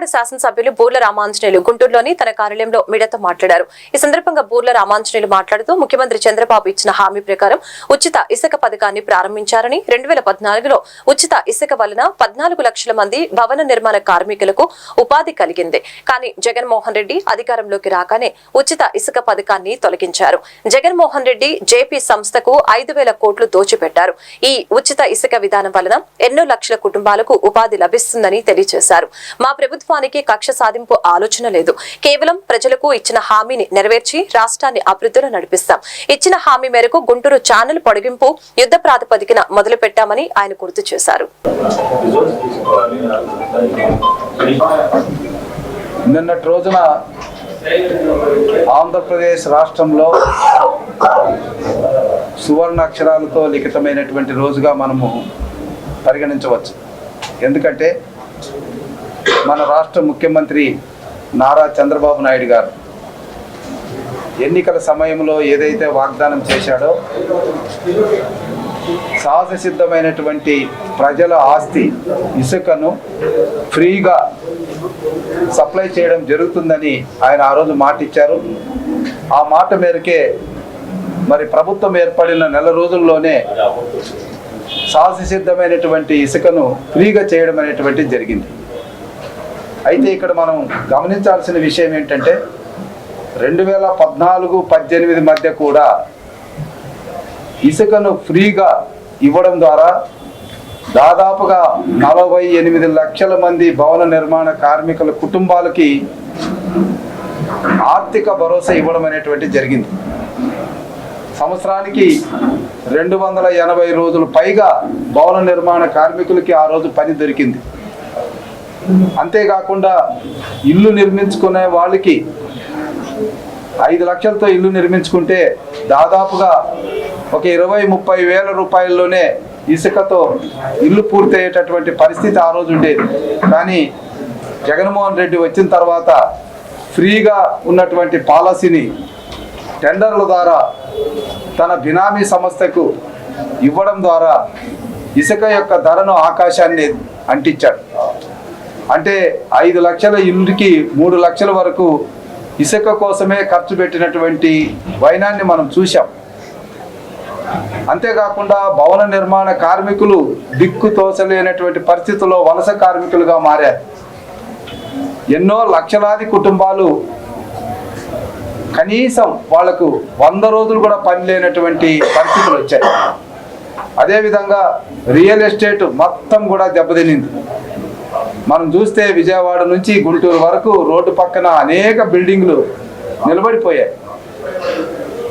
విజయవాడ శాసనసభ్యులు బూర్ల రామాంజనేయులు గుంటూరులోని తన కార్యాలయంలో మీడియాతో మాట్లాడారు. ఈ సందర్భంగా బూర్ల రామాంజనేయులు మాట్లాడుతూ ముఖ్యమంత్రి చంద్రబాబు ఇచ్చిన హామీ ప్రకారం ఉచిత ఇసుక పథకాన్ని ప్రారంభించారని రెండు వేల పద్నాలుగులో ఉచిత ఇసుక వలన పద్నాలుగు లక్షల మంది భవన నిర్మాణ కార్మికులకు ఉపాధి కలిగింది. కానీ జగన్మోహన్ రెడ్డి అధికారంలోకి రాగానే ఉచిత ఇసుక పథకాన్ని తొలగించారు. జగన్మోహన్ రెడ్డి జేపీ సంస్థకు ఐదు వేల కోట్లు దోచిపెట్టారు. ఈ ఉచిత ఇసుక విధానం వలన ఎన్నో లక్షల కుటుంబాలకు ఉపాధి లభిస్తుందని తెలియజేశారు. మా ప్రభుత్వానికి కక్ష సాధింపు ఆలోచన లేదు. కేవలం ప్రజలకు ఇచ్చిన హామీని నెరవేర్చి రాష్ట్రాన్ని అభివృద్ధిలో నడిపిస్తాం. ఇచ్చిన హామీ మేరకు గుంటూరు ఛానల్ పొడిగింపు యుద్ధ ప్రాతిపదికన మొదలు పెట్టామని ఆయన గుర్తు చేశారు. నిన్నటి రోజున ఆంధ్రప్రదేశ్ రాష్ట్రంలో సువర్ణ అక్షరాలతో లిఖితమైనటువంటి రోజుగా మనము పరిగణించవచ్చు. ఎందుకంటే మన రాష్ట్ర ముఖ్యమంత్రి నారా చంద్రబాబు నాయుడు గారు ఎన్నికల సమయంలో ఏదైతే వాగ్దానం చేశాడో సహజ సిద్ధమైనటువంటి ప్రజల ఆస్తి ఇసుకను ఫ్రీగా సప్లై చేయడం జరుగుతుందని ఆయన ఆ రోజు మాట ఇచ్చారు ఆ మాట మేరకే మరి ప్రభుత్వం ఏర్పడిన నెల రోజుల్లోనే సహజ సిద్ధమైనటువంటి ఇసుకను ఫ్రీగా చేయడం అనేటువంటిది జరిగింది. అయితే ఇక్కడ మనం గమనించాల్సిన విషయం ఏంటంటే రెండు వేల పద్నాలుగు పద్దెనిమిది మధ్య కూడా ఇసుకను ఫ్రీగా ఇవ్వడం ద్వారా దాదాపుగా నలభై ఎనిమిది లక్షల మంది భవన నిర్మాణ కార్మికుల కుటుంబాలకి ఆర్థిక భరోసా ఇవ్వడం అనేటువంటి జరిగింది. సంవత్సరానికి రెండు వందల ఎనభై రోజులు పైగా భవన నిర్మాణ కార్మికులకి ఆ రోజు పని దొరికింది. అంతేకాకుండా ఇల్లు నిర్మించుకునే వాళ్ళకి ఐదు లక్షలతో ఇల్లు నిర్మించుకుంటే దాదాపుగా ఒక ఇరవై ముప్పై వేల రూపాయల్లోనే ఇసుకతో ఇల్లు పూర్తయ్యేటటువంటి పరిస్థితి ఆ రోజు ఉండేది. కానీ జగన్మోహన్ రెడ్డి వచ్చిన తర్వాత ఫ్రీగా ఉన్నటువంటి పాలసీని టెండర్ల ద్వారా తన బినామీ సంస్థకు ఇవ్వడం ద్వారా ఇసుక యొక్క ధరను ఆకాశాన్ని అంటించాడు. అంటే ఐదు లక్షల ఇల్లుకి మూడు లక్షల వరకు ఇసుక కోసమే ఖర్చు పెట్టినటువంటి వైనాన్ని మనం చూసాం అంతేకాకుండా భవన నిర్మాణ కార్మికులు దిక్కు తోచలేనటువంటి పరిస్థితుల్లో వలస కార్మికులుగా మారారు. ఎన్నో లక్షలాది కుటుంబాలు కనీసం వాళ్ళకు వంద రోజులు కూడా పని లేనటువంటి పరిస్థితులు వచ్చాయి. అదేవిధంగా రియల్ ఎస్టేట్ మొత్తం కూడా దెబ్బతినింది. మనం చూస్తే విజయవాడ నుంచి గుంటూరు వరకు రోడ్డు పక్కన అనేక బిల్డింగ్లు నిలబడిపోయాయి.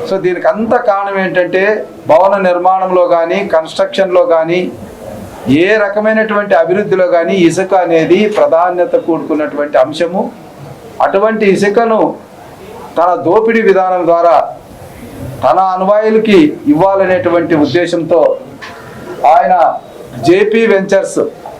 సో దీనికి అంత కారణం ఏంటంటే భవన నిర్మాణంలో కానీ కన్స్ట్రక్షన్లో కానీ ఏ రకమైనటువంటి అభివృద్ధిలో కానీ ఇసుక అనేది ప్రాధాన్యత కూడుకున్నటువంటి అంశము. అటువంటి ఇసుకను తన దోపిడీ విధానం ద్వారా తన అనువాయులకి ఇవ్వాలనేటువంటి ఉద్దేశంతో ఆయన జేపీ వెంచర్స్